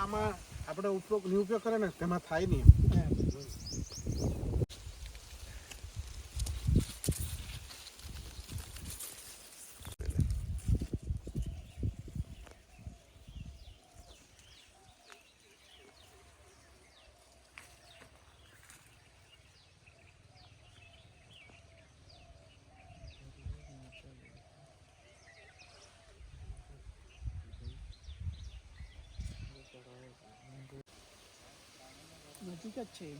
આમાં આપણે ઉપયોગ નિરુપયોગ કરે ને તેમાં થાય નહીં નજીક છે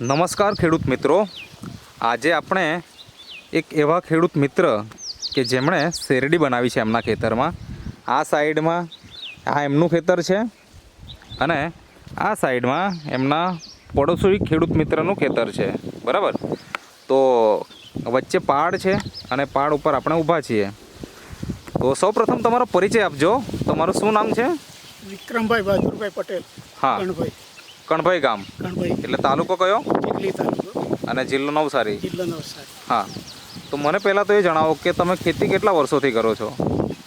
નમસ્કાર ખેડૂત મિત્રો. આજે આપણે એક એવા ખેડૂત મિત્ર કે જેમણે શેરડી બનાવી છે એમના ખેતરમાં. આ સાઈડમાં, આ એમનું ખેતર છે અને આ સાઈડમાં એમના પડોશી ખેડૂત મિત્રનું ખેતર છે. બરાબર? તો વચ્ચે પહાડ છે અને પહાડ ઉપર આપણે ઊભા છીએ. તો સૌપ્રથમ તમારો પરિચય આપજો. તમારું શું નામ છે? વિક્રમભાઈ બહાદુરભાઈ પટેલ હા. કણભાઈ. કણભાઈ ગામ. કણભાઈ. એટલે તાલુકો કયો? ચીખલી તાલુકો. અને જિલ્લો નવસારી. જિલ્લો નવસારી. હા. તો મને પહેલાં તો એ જણાવો કે તમે ખેતી કેટલા વર્ષોથી કરો છો?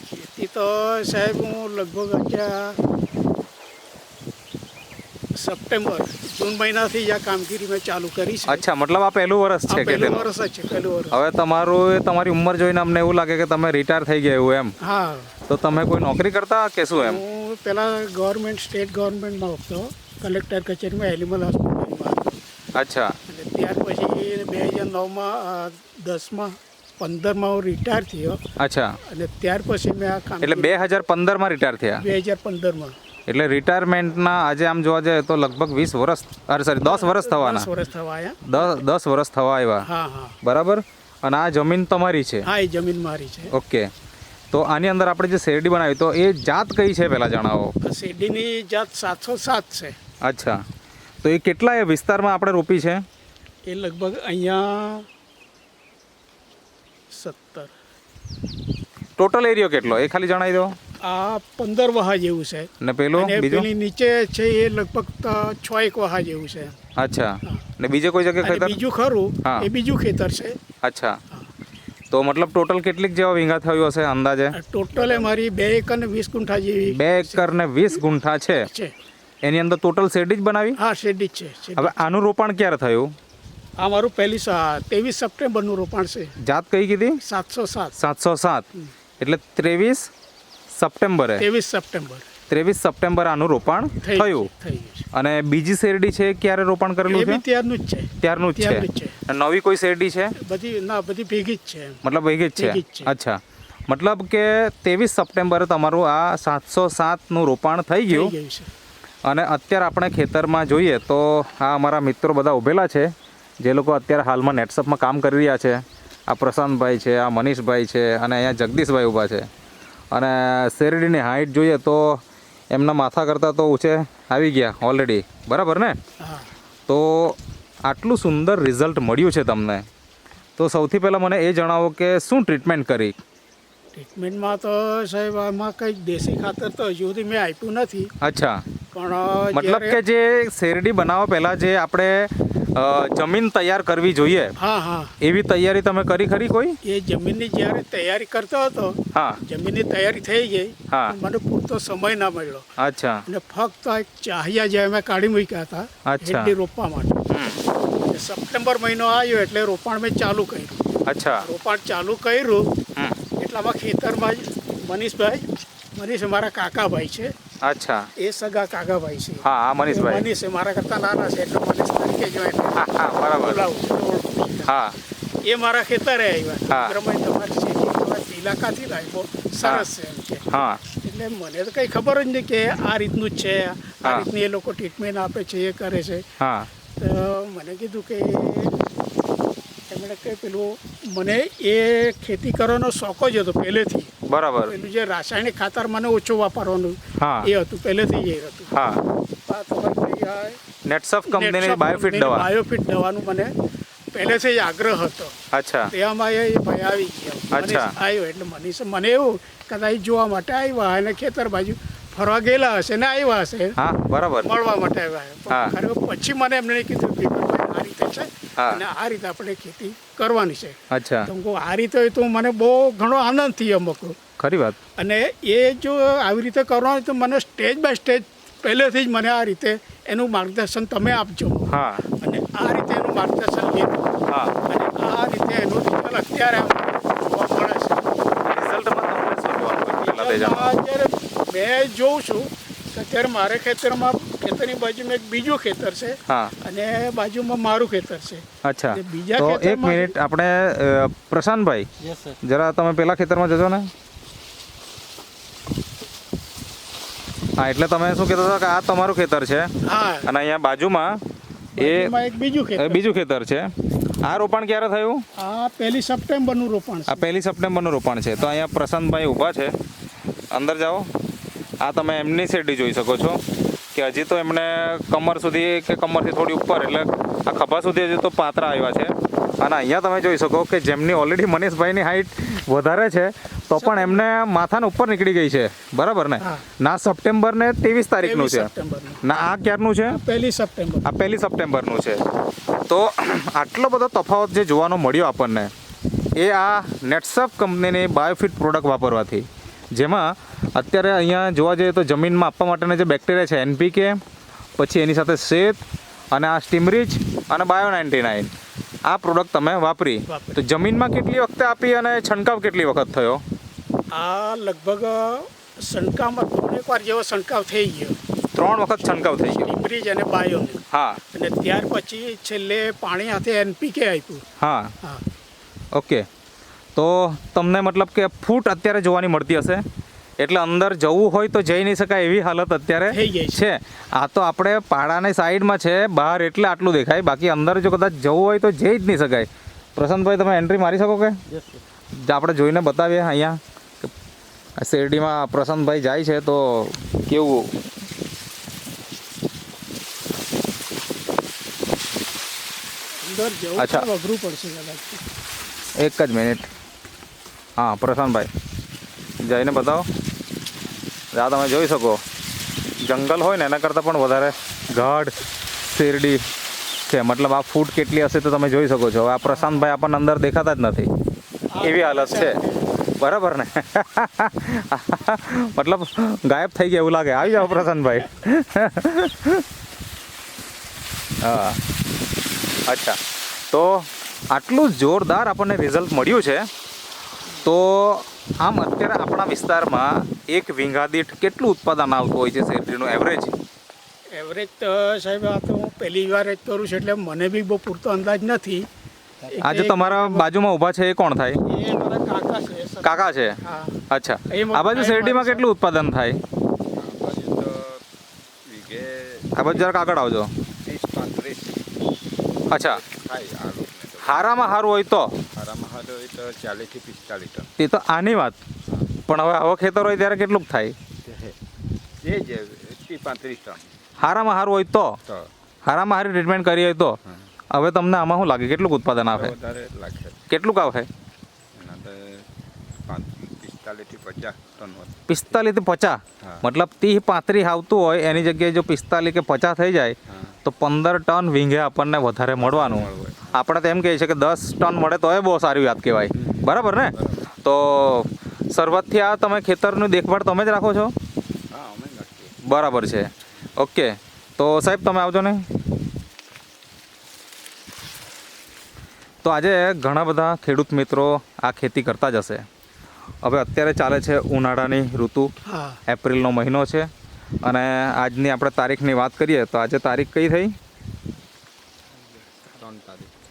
ખેતી તો સાહેબ હું લગભગ અત્યારે સપ્ટેમ્બર જૂન મહિનાથી આ કામગીરી મેં ચાલુ કરી છે. અચ્છા મતલબ આ પહેલું વર્ષ છે છે પહેલું વર્ષ છે પહેલું વર્ષ હવે તમારું તમારી ઉંમર જોઈને અમને એવું લાગે કે તમે રિટાયર થઈ ગયા એવું એમ. હા. તો તમે કોઈ નોકરી કરતા કે શું એમ? હું પહેલાં ગવર્મેન્ટ સ્ટેટ ગવર્મેન્ટમાં હતો કલેક્ટર કચેરીમાં એનિમલ હોસ્પિટલમાં. અચ્છા. અને ત્યાર પછી બે હજાર નવમાં દસમાં પંદરમાં હું રિટાયર થયો. અચ્છા. અને ત્યાર પછી મેં આ કામ એટલે બે હજાર પંદરમાં રિટાયર થયા? બે હજાર પંદરમાં. એટલે રિટાયરમેન્ટના આજે આમ જોવા જાય તો લગભગ વીસ વર્ષ અરે સોરી દસ વર્ષ થવાના. દસ દસ વર્ષ થવા આવ્યા બરાબર? અને આ જમીન તમારી છે? હા એ જમીન મારી છે. ઓકે. તો આની અંદર આપણે જે શેરડી બનાવી તો એ જાત કઈ છે પહેલાં જણાવો? શેરડીની જાત સાતસો સાત છે. અચ્છા. તો એ કેટલા એ વિસ્તારમાં આપણે રોપી છે? એ લગભગ અહીંયા સત્તર. ટોટલ એરિયો કેટલો? એ ખાલી જણાવી દો. આ પંદર વહા જેવું છે. ને પેલું? બીજું? પેલી નીચે છે એ લગભગ છ એક વહા જેવું છે. અચ્છા. ને બીજે કોઈ જગ્યાએ ખેતર? બીજું ખરું એ બીજું ખેતર છે. અચ્છા. તો મતલબ ટોટલ કેટલીક જેવા વીંગા થયું હશે અંદાજે? ટોટલે મારી બે એકર ને વીસ ગુંઠા જેવી બે એકર ને વીસ ગુંઠા છે. છે. એની અંદર ટોટલ શેરડી જ બનાવી? હા શેરડી જ છે હવે આનું રોપણ ક્યારે થયું? આ મારું પહેલી ત્રેવીસ સપ્ટેમ્બરનું રોપાણ છે. જાત કઈ કીધી? સાતસો સાત. સાતસો સાત. એટલે ત્રેવીસ સપ્ટેમ્બરે. ત્રેવીસ સપ્ટેમ્બર. ત્રેવીસ સપ્ટેમ્બર આનું રોપણ થયું. અને બીજી શેરડી છે ક્યારે રોપાણ કરેલું છે? ત્યારનું જ છે. ત્યારનું જ છે. નવી કોઈ શેરડી છે? બધી ના બધી ભેગી જ છે મતલબ ભેગી જ છે. અચ્છા. મતલબ કે ત્રેવીસ સપ્ટેમ્બરે તમારું આ સાતસો સાતનું રોપાણ થઈ ગયું. અને અત્યારે આપણે ખેતરમાં જોઈએ તો આ અમારા મિત્રો બધા ઊભેલા છે. જે લોકો અત્યારે હાલમાં નેટસપમાં કામ કરી રહ્યા છે. આ પ્રશાંતભાઈ છે આ મનીષભાઈ છે અને અહીંયા જગદીશભાઈ ઊભા છે. અને શેરડીની હાઈટ જોઈએ તો એમના માથા કરતાં તો ઊંચે આવી ગયા ઓલરેડી બરાબર ને? તો આટલું સુંદર રિઝલ્ટ મળ્યું છે તમને. તો સૌથી પહેલાં મને એ જણાવો કે શું ટ્રીટમેન્ટ કરી? ટ્રીટમેન્ટમાં તો સાહેબ આમાં કંઈક દેશી ખાતર તો હજુ સુધી મેં આપ્યું નથી. અચ્છા. પણ મતલબ કે જે શેરડી બનાવવા પહેલાં જે આપણે જમીન તૈયાર કરવી જોઈએ. હા હા. એવી તૈયારી તમે કરી ખરી કોઈ? એ જમીનની જ્યારે તૈયારી કરતો હતો હા. જમીનની તૈયારી થઈ ગઈ હા. મને પૂરતો સમય ના મળ્યો. અચ્છા. અને ફક્ત એક ચાહિયા જે અમે કાઢી મૂક્યા હતા અચ્છા. રોપવા માટે. સપ્ટેમ્બર મહિનો આવ્યો એટલે રોપાણ મેં ચાલુ કર્યું. અચ્છા. રોપાણ ચાલુ કર્યું એટલામાં ખેતરમાં મનીષભાઈ મનીષ મારા કાકાભાઈ છે. અચ્છા. એ સગા કાગાભાઈ છે. હા હા મનીષભાઈ. મનીષ મારા કરતા નાના છે એટલે મનીષ તરીકે જો હા હા બરાબર. હા. એ મારા ખેતરે આવ્યા. વિક્રમભાઈ તમારી છે ઇલાકાથી લાવ્યો સરસ છે હા. એટલે મને તો કંઈ ખબર જ નહીં કે આ રીતનું જ છે આ રીતની એ લોકો ટ્રીટમેન્ટ આપે છે એ કરે છે. હા. તો મને કીધું કે એમણે કે પેલું મને એ ખેતી કરવાનો શોખ જ હતો પહેલેથી. બરાબર. પેલું જે રાસાયણિક ખાતર મને ઓછું વાપરવાનું એ હતું પહેલેથી એ હતું. હા. નેટસફ કંપનીની બાયોફિટ દવા. બાયોફિટ દવાનું મને પહેલેથી જ આગ્રહ હતો. અચ્છા. તેમાં એ ભાઈ આવી ગયા. અચ્છા. આવ્યો એટલે મનીષ મને એવું કદાચ જોવા માટે આવ્યા અને ખેતર બાજુ ફરવા ગયેલા હશે ને આવ્યા હશે. હા બરાબર. મળવા માટે આવ્યા. ખરેખર પછી મને એમને કીધું કે આ રીતે છે. અને આ રીતે આપણે ખેતી કરવાની છે. અચ્છા. તો આ રીતે તો મને બહુ ઘણો આનંદ થયો મકરો ખરી વાત. અને એ જો આવી રીતે કરવાનું તો મને સ્ટેજ બાય સ્ટેજ પહેલેથી જ મને આ રીતે એનું માર્ગદર્શન તમે આપજો. હા. અને આ રીતે એનું માર્ગદર્શન લીધું હા. અને આ રીતે એનું રિઝલ્ટ અત્યારે જોવા મળે છે. રિઝલ્ટમાં તમને શું. અત્યારે મેં જોઉં છું અત્યારે મારે ખેતરમાં ખેતરની બાજુમાં એક બીજું ખેતર છે હા. અને બાજુમાં મારું ખેતર છે. અચ્છા. બીજા તો એક મિનિટ આપણે પ્રશાંતભાઈ. જરા તમે પેલા ખેતરમાં જજો ને. હા એટલે તમે શું કહેતા હતા કે આ તમારું ખેતર છે? હા. અને અહીંયા બાજુમાં એ બીજું ખેતર. બીજું ખેતર છે. આ રોપણ ક્યારે થયું? આ પહેલી સપ્ટેમ્બરનું રોપણ આ પહેલી સપ્ટેમ્બરનું રોપણ છે. તો અહીંયા પ્રશાંતભાઈ ઊભા છે. અંદર જાઓ. આ તમે એમની શેરડી જોઈ શકો છો. કે હજી તો એમણે કમર સુધી કે કમરથી થોડી ઉપર એટલે આ ખભા સુધી હજી તો પાતરા આવ્યા છે. અને અહીંયા તમે જોઈ શકો કે જેમની ઓલરેડી મનીષભાઈની હાઈટ વધારે છે તો પણ એમને માથાને ઉપર નીકળી ગઈ છે. બરાબર ને? ના સપ્ટેમ્બર ને ત્રેવીસ તારીખનું છે. ના આ ક્યારનું છે? પહેલી સપ્ટેમ્બર. આ પહેલી સપ્ટેમ્બરનું છે. તો આટલો બધો તફાવત જે જોવાનો મળ્યો આપણને એ આ નેટસફ કંપનીની બાયોફિટ પ્રોડક્ટ વાપરવાથી. જેમાં અત્યારે અહીંયા જોવા જઈએ તો જમીનમાં આપવા માટેના જે બેક્ટેરિયા છે એનપીકે પછી એની સાથે શેત અને આ સ્ટીમરીચ અને બાયો નાઇન્ટી નાઇન. આ પ્રોડક્ટ તમે વાપરી. તો જમીનમાં કેટલી વખતે આપી અને છંટકાવ કેટલી વખત થયો? આ લગભગ સણકામાં ત્રણેક વાર જેવો છંટકાવ થઈ ગયો. ત્રણ વખત છંટકાવ થઈ ગયો. ટીમરીજ અને બાયો હા. અને ત્યાર પછી છેલ્લે પાણી હાથે એનપીકે આપ્યું. હા. હા. ઓકે. તો તમને મતલબ કે ફૂટ અત્યારે જોવાની મળતી હશે. એટલે અંદર જવું હોય તો જઈ નહીં શકાય એવી હાલત અત્યારે છે. આ તો આપણે પાડાની સાઈડમાં છે બહાર એટલે આટલું દેખાય. બાકી અંદર જો કદાચ જવું હોય તો જઈ જ નહીં શકાય. પ્રશાંતભાઈ તમે એન્ટ્રી મારી શકો કે? આપણે જોઈને બતાવીએ અહીંયા. શેરડીમાં પ્રશાંતભાઈ જાય છે તો કેવું? અચ્છા. એક જ મિનિટ હા, પ્રશાંતભાઈ. જઈને બતાવો. આ તમે જોઈ શકો. જંગલ હોય ને, એના કરતાં પણ વધારે ગાઢ, શેરડી છે. મતલબ આ ફૂટ કેટલી હશે તો તમે જોઈ શકો છો. આ પ્રશાંતભાઈ આપણને અંદર દેખાતા જ નથી. એવી હાલત છે. બરાબર ને? મતલબ ગાયબ થઈ ગયા એવું લાગે. આવી જાઓ પ્રશાંતભાઈ. હા. અચ્છા. તો આટલું જોરદાર આપણને રિઝલ્ટ મળ્યું છે. તો આમ અત્યારે આપણા વિસ્તારમાં એક વીંઘા દીઠ કેટલું ઉત્પાદન આવતું હોય છે શેરડીનું એવરેજ એવરેજ તો સાહેબ આ તો હું પહેલી વાર જ કરું છું એટલે મને બી બહુ પૂરતો અંદાજ નથી. આજે તમારા બાજુમાં ઊભા છે એ કોણ થાય? એ મારા કાકા છે કાકા છે? હા. અચ્છા. આ બાજુ શેરડીમાં કેટલું ઉત્પાદન થાય? આ બાજુ જરાક આગળ આવજો. ત્રીસ પાંત્રીસ અચ્છા. હારામાં હારું હોય તો? હારો તો ચાલીસથી પિસ્તાલીસ ટન. એ તો આની વાત. પણ હવે આવા ખેતર હોય ત્યારે કેટલું થાય? એ જ ત્રીસ પાંત્રીસ ટન. હારામાં હારું હોય તો? તો. હારામાં હારી ટ્રીટમેન્ટ કરી હોય તો? હવે તમને આમાં શું લાગે? કેટલું ઉત્પાદન આવે કેટલું આવે એના થી પચાસ મતલબ ત્રીસ પાંત્રીસ આવતું હોય એની જગ્યાએ જો પિસ્તાલીસ કે પચાસ થઈ જાય. તો પંદર ટન વીંઘે આપણને વધારે મળવાનું. આપણે તો એમ કહીએ છીએ કે દસ ટન મળે તો એ બહુ સારી વાત કહેવાય. બરાબર ને? તો શરૂઆતથી આ તમે ખેતરની દેખભાળ તમે જ રાખો છો? હા અમે નક્કી બરાબર છે. ઓકે. તો સાહેબ તમે આવજો ને. તો આજે ઘણા બધા ખેડૂત મિત્રો આ ખેતી કરતા જ હશે. હવે અત્યારે ચાલે છે ઉનાળાની ઋતુ. એપ્રિલનો મહિનો છે. અને આજની આપણે તારીખની વાત કરીએ તો આજે તારીખ કઈ થઈ?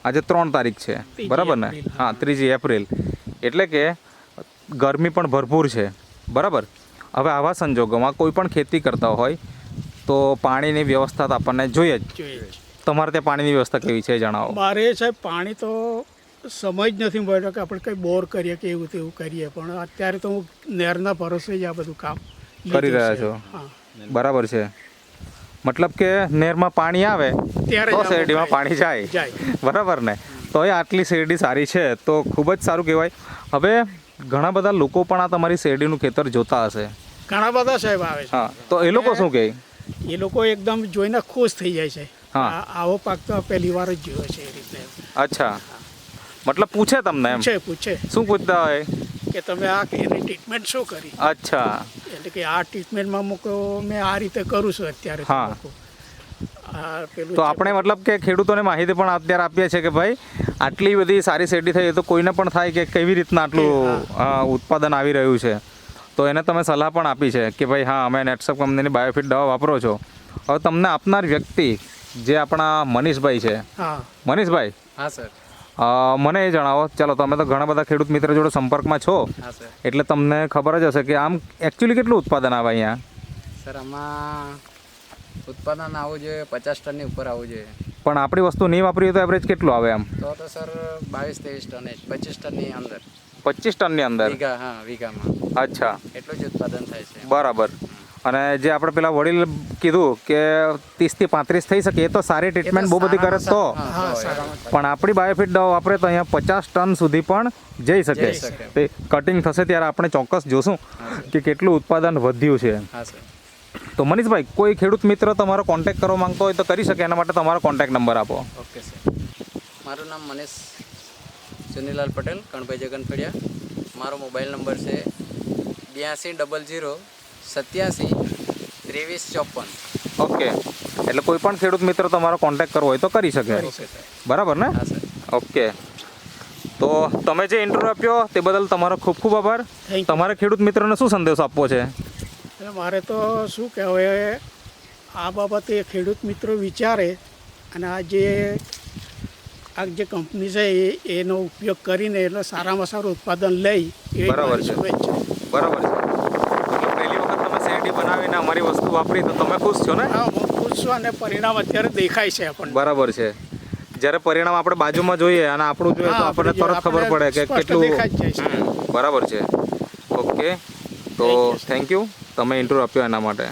આજે ત્રણ તારીખ છે. બરાબર ને? હા ત્રીજી એપ્રિલ. એટલે કે ગરમી પણ ભરપૂર છે. બરાબર? હવે આવા સંજોગોમાં કોઈ પણ ખેતી કરતા હોય તો પાણીની વ્યવસ્થા તો આપણને જોઈએ જ. જોઈએ તમારે ત્યાં પાણીની વ્યવસ્થા કેવી છે જણાવો. મારે સાહેબ પાણી તો સમય જ નથી મળ્યો કે આપણે કંઈ બોર કરીએ કે એવું તેવું કરીએ. પણ અત્યારે તો હું નહેરના ભરોસે જ આ બધું કામ કરી રહ્યા છો. બરાબર છે. મતલબ કે નહેરમાં પાણી આવે ત્યારે તો શેરડીમાં પાણી જાય. બરાબર ને? તો એ આટલી શેરડી સારી છે તો ખૂબ જ સારું કહેવાય. હવે ઘણા બધા લોકો પણ આ તમારી શેરડીનું ખેતર જોતા હશે. ઘણા બધા સાહેબ આવે છે. હા તો એ લોકો શું કહે? એ લોકો એકદમ જોઈને ખુશ થઈ જાય છે. હા. આવો પાક તો પહેલી વાર જ જોયો છે એ રીતે. અચ્છા. મતલબ પૂછે તમને એમ? પૂછે પૂછે. શું પૂછતા હોય? કે તમે આ એની ટ્રીટમેન્ટ શું કરી? અચ્છા. કે આ ટ્રીટમેન્ટમાં મૂકો મેં આ રીતે કરું છું અત્યારે હા. મૂકો. આ પેલું તો આપણે મતલબ કે ખેડૂતોને માહિતી પણ અત્યારે આપીએ છીએ કે ભાઈ આટલી બધી સારી શેરડી થઈ તો કોઈને પણ થાય કે કેવી રીતના આટલું ઉત્પાદન આવી રહ્યું છે. તો એને તમે સલાહ પણ આપી છે કે ભાઈ હા અમે નેટસપ કંપનીની બાયોફિટ દવા વાપરો છો. હવે તમને આપનાર વ્યક્તિ જે આપણા મનીષભાઈ છે. હા. મનીષભાઈ હા સર. મને એ જણાવો. ચાલો તમે તો ઘણા બધા ખેડૂત મિત્ર જોડે સંપર્કમાં છો. એટલે તમને ખબર જ હશે કે આમ એકચ્યુઅલી કેટલું ઉત્પાદન આવે અહીંયા? સર આમાં ઉત્પાદન આવવું જોઈએ પચાસ ટનની ઉપર આવવું જોઈએ. પણ આપણી વસ્તુ નહીં વાપરી હોય તો એવરેજ કેટલું આવે આમ તો તો સર બાવીસ ત્રેવીસ ટન પચીસ ટનની અંદર. પચીસ ટનની અંદર? વીઘા હા વીઘામાં. અચ્છા. એટલું જ ઉત્પાદન થાય છે. બરાબર. અને જે આપણે પેલા વડીલ કીધું કે ત્રીસથી પાંત્રીસ થઈ શકે એ તો સારી ટ્રીટમેન્ટ બહુ બધી કરે તો. પણ આપણી બાયોફિટ દવા વાપરે તો અહીંયા પચાસ ટન સુધી પણ જઈ શકે. તે કટિંગ થશે ત્યારે આપણે ચોક્કસ જોશું કે કેટલું ઉત્પાદન વધ્યું છે. તો મનીષભાઈ કોઈ ખેડૂત મિત્ર તમારો કોન્ટેક્ટ કરવા માંગતો હોય તો કરી શકે એના માટે તમારો કોન્ટેક્ટ નંબર આપો. ઓકે સર મારું નામ મનીષ સુનીલાલ પટેલ કણભાઈ જગનફળિયા મારો મોબાઈલ નંબર છે બ્યાસી ડબલ જીરો સત્યાસી ત્રેવીસ ચોપન. ઓકે. એટલે કોઈ પણ ખેડૂત મિત્ર તમારો કોન્ટેક્ટ કરવો હોય તો કરી શકે. બરાબર ને? હા ઓકે. તો તમે જે ઇન્ટરવ્યુ આપ્યો તે બદલ તમારો ખૂબ ખૂબ આભાર. તમારા તમારે ખેડૂત મિત્રોને શું સંદેશ આપવો છે? એટલે મારે તો શું કહેવાય આ બાબતે ખેડૂત મિત્રો વિચારે અને આ જે આ જે કંપની છે એ એનો ઉપયોગ કરીને એટલે સારામાં સારું ઉત્પાદન લઈ એ બરાબર છે. બરાબર છે. બનાવીને અમારી વસ્તુ વાપરી તો તમે ખુશ છો ને? હા હું ખુશ છું અને પરિણામ અત્યારે દેખાય છે આપણને. બરાબર છે. જ્યારે પરિણામ આપણે બાજુમાં જોઈએ અને આપણું જોઈએ તો આપણને તરત ખબર પડે કે કેટલું. બરાબર છે. ઓકે તો થેન્ક યુ તમે ઇન્ટરવ્યુ આપ્યો એના માટે.